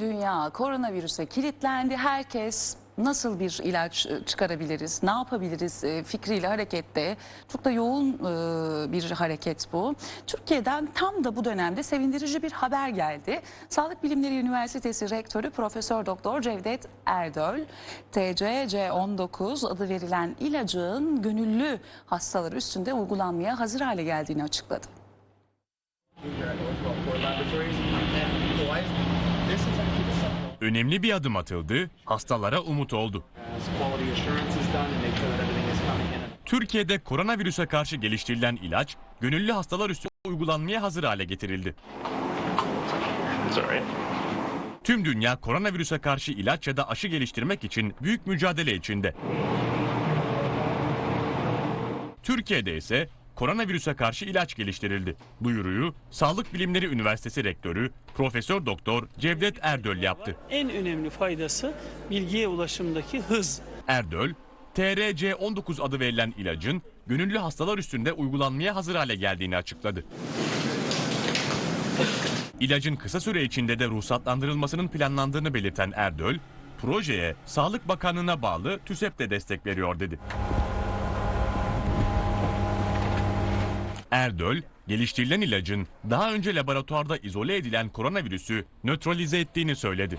Tüm dünya koronavirüse kilitlendi. Herkes nasıl bir ilaç e, çıkarabiliriz, ne yapabiliriz e, fikriyle harekette. Çok da yoğun e, bir hareket bu. Türkiye'den tam da bu dönemde sevindirici bir haber geldi. Sağlık Bilimleri Üniversitesi Rektörü Profesör Doktor Cevdet Erdöl, TCC19 adı verilen ilacın gönüllü hastalar üstünde uygulanmaya hazır hale geldiğini açıkladı. Önemli bir adım atıldı, hastalara umut oldu. Türkiye'de koronavirüse karşı geliştirilen ilaç, gönüllü hastalar üstünde uygulanmaya hazır hale getirildi. Tüm dünya koronavirüse karşı ilaç ya da aşı geliştirmek için büyük mücadele içinde. Türkiye'de ise koronavirüse karşı ilaç geliştirildi. Duyuruyu Sağlık Bilimleri Üniversitesi Rektörü Profesör Doktor Cevdet Erdöl yaptı. En önemli faydası bilgiye ulaşımdaki hız. Erdöl, TRC19 adı verilen ilacın gönüllü hastalar üstünde uygulanmaya hazır hale geldiğini açıkladı. İlacın kısa süre içinde de ruhsatlandırılmasının planlandığını belirten Erdöl, projeye Sağlık Bakanlığı'na bağlı TÜSEP de destek veriyor dedi. Erdöl, geliştirilen ilacın daha önce laboratuvarda izole edilen koronavirüsü nötralize ettiğini söyledi.